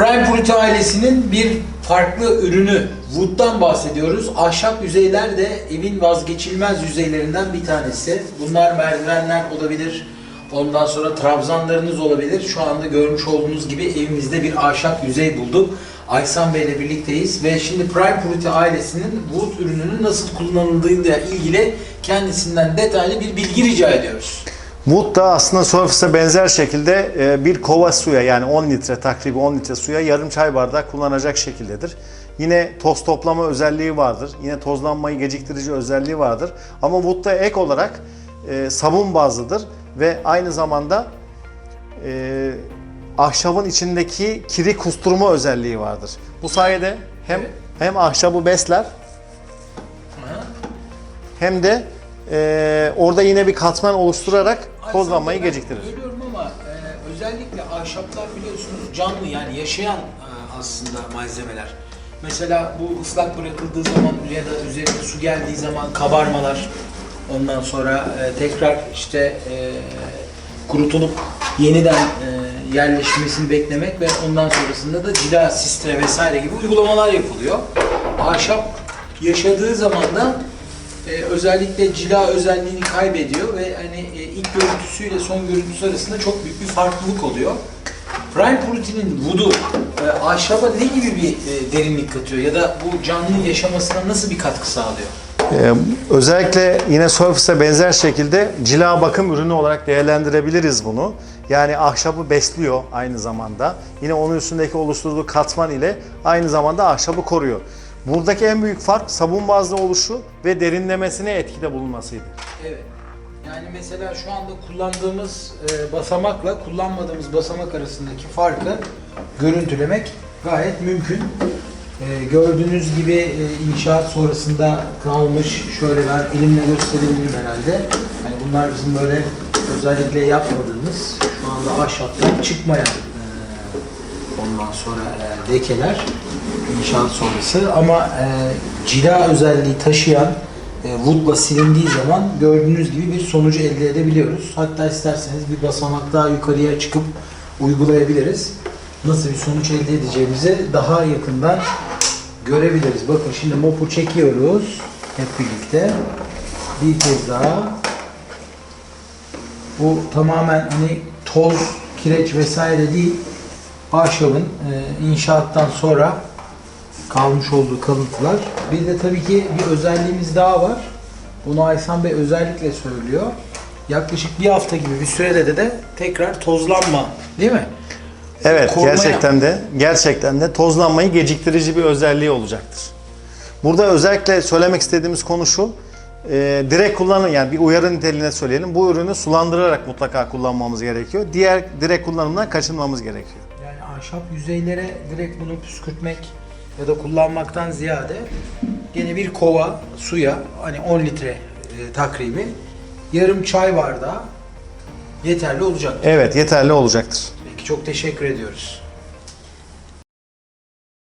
Prime Purity ailesinin bir farklı ürünü Wood'dan bahsediyoruz. Ahşap yüzeyler de evin vazgeçilmez yüzeylerinden bir tanesi. Bunlar merdivenler olabilir. Ondan sonra trabzanlarınız olabilir. Şu anda görmüş olduğunuz gibi evimizde bir ahşap yüzey bulduk. Aysan Bey ile birlikteyiz ve şimdi Prime Purity ailesinin Wood ürününün nasıl kullanıldığıyla ilgili kendisinden detaylı bir bilgi rica ediyoruz. Wood da aslında Surface'e benzer şekilde e, bir kova suya yani 10 litre takribi 10 litre suya yarım çay bardağı kullanacak şekildedir. Yine toz toplama özelliği vardır. Yine tozlanmayı geciktirici özelliği vardır. Ama Wood da ek olarak e, sabun bazlıdır ve aynı zamanda e, ahşabın içindeki kiri kusturma özelliği vardır. Bu sayede hem hem ahşabı besler hem de e, orada yine bir katman oluşturarak tozlanmayı Aysan Bey, ben geciktirir. Görüyorum ama e, özellikle ahşaplar biliyorsunuz canlı yani yaşayan e, aslında malzemeler. Mesela bu ıslak bırakıldığı zaman ya da üzerine su geldiği zaman kabarmalar, ondan sonra e, tekrar işte e, kurutulup yeniden e, yerleşmesini beklemek ve ondan sonrasında da cila, sistre vesaire gibi uygulamalar yapılıyor. Ahşap yaşadığı zaman da e, özellikle cila özelliğini kaybediyor ve hani e, ilk görüntüsüyle son görüntüsü arasında çok büyük bir farklılık oluyor. Prime Purity'nin Wood'u e, ahşaba ne gibi bir e, derinlik katıyor ya da bu canlının yaşamasına nasıl bir katkı sağlıyor? Ee, özellikle yine Surface'e benzer şekilde cila bakım ürünü olarak değerlendirebiliriz bunu. Yani ahşabı besliyor aynı zamanda. Yine onun üstündeki oluşturduğu katman ile aynı zamanda ahşabı koruyor. Buradaki en büyük fark sabun bazlı oluşu ve derinlemesine etkide bulunmasıydı. Evet. Yani mesela şu anda kullandığımız e, basamakla kullanmadığımız basamak arasındaki farkı görüntülemek gayet mümkün. E, gördüğünüz gibi e, inşaat sonrasında kalmış, şöyle ben elimle gösterebilirim herhalde. Hani bunlar bizim böyle özellikle yapmadığımız, şu anda ahşaptan çıkmayan ondan sonra e, lekeler inşaat sonrası ama e, cila özelliği taşıyan e, woodla silindiği zaman gördüğünüz gibi bir sonucu elde edebiliyoruz. Hatta isterseniz bir basamak daha yukarıya çıkıp uygulayabiliriz. Nasıl bir sonuç elde edeceğimizi daha yakından görebiliriz. Bakın şimdi mopu çekiyoruz hep birlikte. Bir kez daha bu tamamen hani toz, kireç vesaire değil. Ahşabın e, inşaattan sonra kalmış olduğu kalıntılar. Bir de tabii ki bir özelliğimiz daha var. Bunu Aysan Bey özellikle söylüyor. Yaklaşık bir hafta gibi bir sürede de, de tekrar tozlanma değil mi? Evet, Korumaya- gerçekten de gerçekten de tozlanmayı geciktirici bir özelliği olacaktır. Burada özellikle söylemek istediğimiz konu şu. E, direkt kullanın yani bir uyarı niteliğine söyleyelim. Bu ürünü sulandırarak mutlaka kullanmamız gerekiyor. Diğer direkt kullanımdan kaçınmamız gerekiyor. Ahşap yüzeylere direkt bunu püskürtmek ya da kullanmaktan ziyade gene bir kova suya hani 10 litre e, takribi yarım çay bardağı yeterli olacak. Evet, yeterli olacaktır. Peki çok teşekkür ediyoruz.